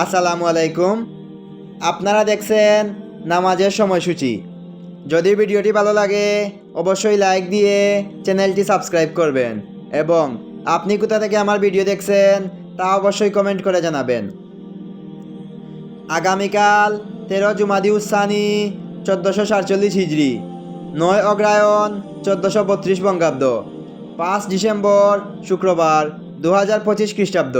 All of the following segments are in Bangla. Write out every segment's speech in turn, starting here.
আসসালামু আলাইকুম। আপনারা দেখছেন নামাজের সময়সূচি। যদি ভিডিওটি ভালো লাগে, অবশ্যই লাইক দিয়ে চ্যানেলটি সাবস্ক্রাইব করবেন এবং আপনি কোথা থেকে আমার ভিডিও দেখছেন, তা অবশ্যই কমেন্ট করে জানাবেন। আগামীকাল তেরো জুমাদি উসানি চোদ্দোশো সাতচল্লিশ হিজড়ি নয় অগ্রায়ণ, চোদ্দোশো বত্রিশ বঙ্গাব্দ, পাঁচ ডিসেম্বর শুক্রবার দু হাজার পঁচিশ খ্রিস্টাব্দ।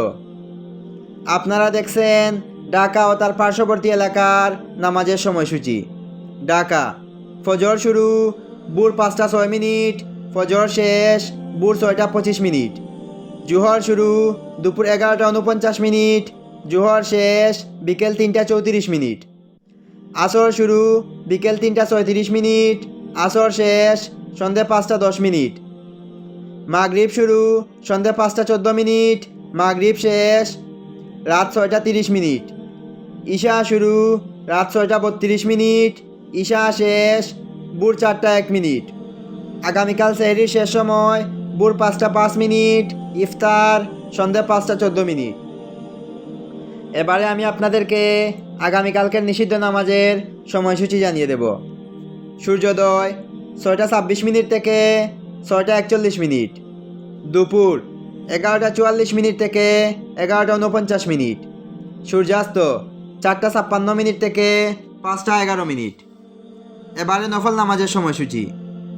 আপনারা দেখছেন ঢাকা ও তার পার্শ্ববর্তী এলাকার নামাজের সময়সূচি। ঢাকা, ফজর শুরু বুর পাঁচটা ছয় মিনিট, ফজর শেষ বুর ছয়টা পঁচিশ মিনিট। জুহর শুরু, দুপুর এগারোটা উনপঞ্চাশ মিনিট, জুহর শেষ, বিকেল তিনটা চৌত্রিশ মিনিট। আসর শুরু, বিকেল তিনটা ছয়ত্রিশ মিনিট, আসর শেষ সন্ধে পাঁচটা দশ মিনিট। মাগরিব শুরু সন্ধে পাঁচটা চোদ্দ মিনিট, মাগরিব শেষ রাত ছয়টা তিরিশ মিনিট। ঈশা শুরু, রাত ছয়টা বত্রিশ মিনিট, ঈশা শেষ বুর চারটা এক মিনিট। আগামীকাল সেহরির শেষ সময় বুর পাঁচটা পাঁচ মিনিট, ইফতার, সন্ধে পাঁচটা চোদ্দ মিনিট। এবারে আমি আপনাদেরকে আগামীকালকের নিষিদ্ধ নামাজের সময়সূচি জানিয়ে দেব। সূর্যোদয়, ছয়টা ছাব্বিশ মিনিট থেকে ছয়টা একচল্লিশ মিনিট। দুপুর এগারোটা চুয়াল্লিশ মিনিট থেকে এগারোটা উনপঞ্চাশ মিনিট। সূর্যাস্ত, চারটা ছাপ্পান্ন মিনিট থেকে পাঁচটা এগারো মিনিট। এবারে নফল নামাজের সময়সূচি।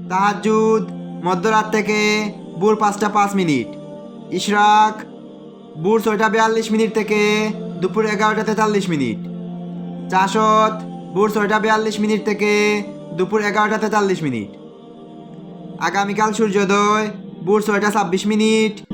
তাহাজুদ মধ্যরাত থেকে ভোর পাঁচটা পাঁচ মিনিট। ইশরাক, ভোর ছয়টা বিয়াল্লিশ মিনিট থেকে দুপুর এগারোটা তেতাল্লিশ মিনিট। চাষত, ভোর ছয়টা বিয়াল্লিশ মিনিট থেকে দুপুর এগারোটা তেতাল্লিশ মিনিট। আগামীকাল সূর্যোদয়, ভোর ছয়টা ছাব্বিশ মিনিট।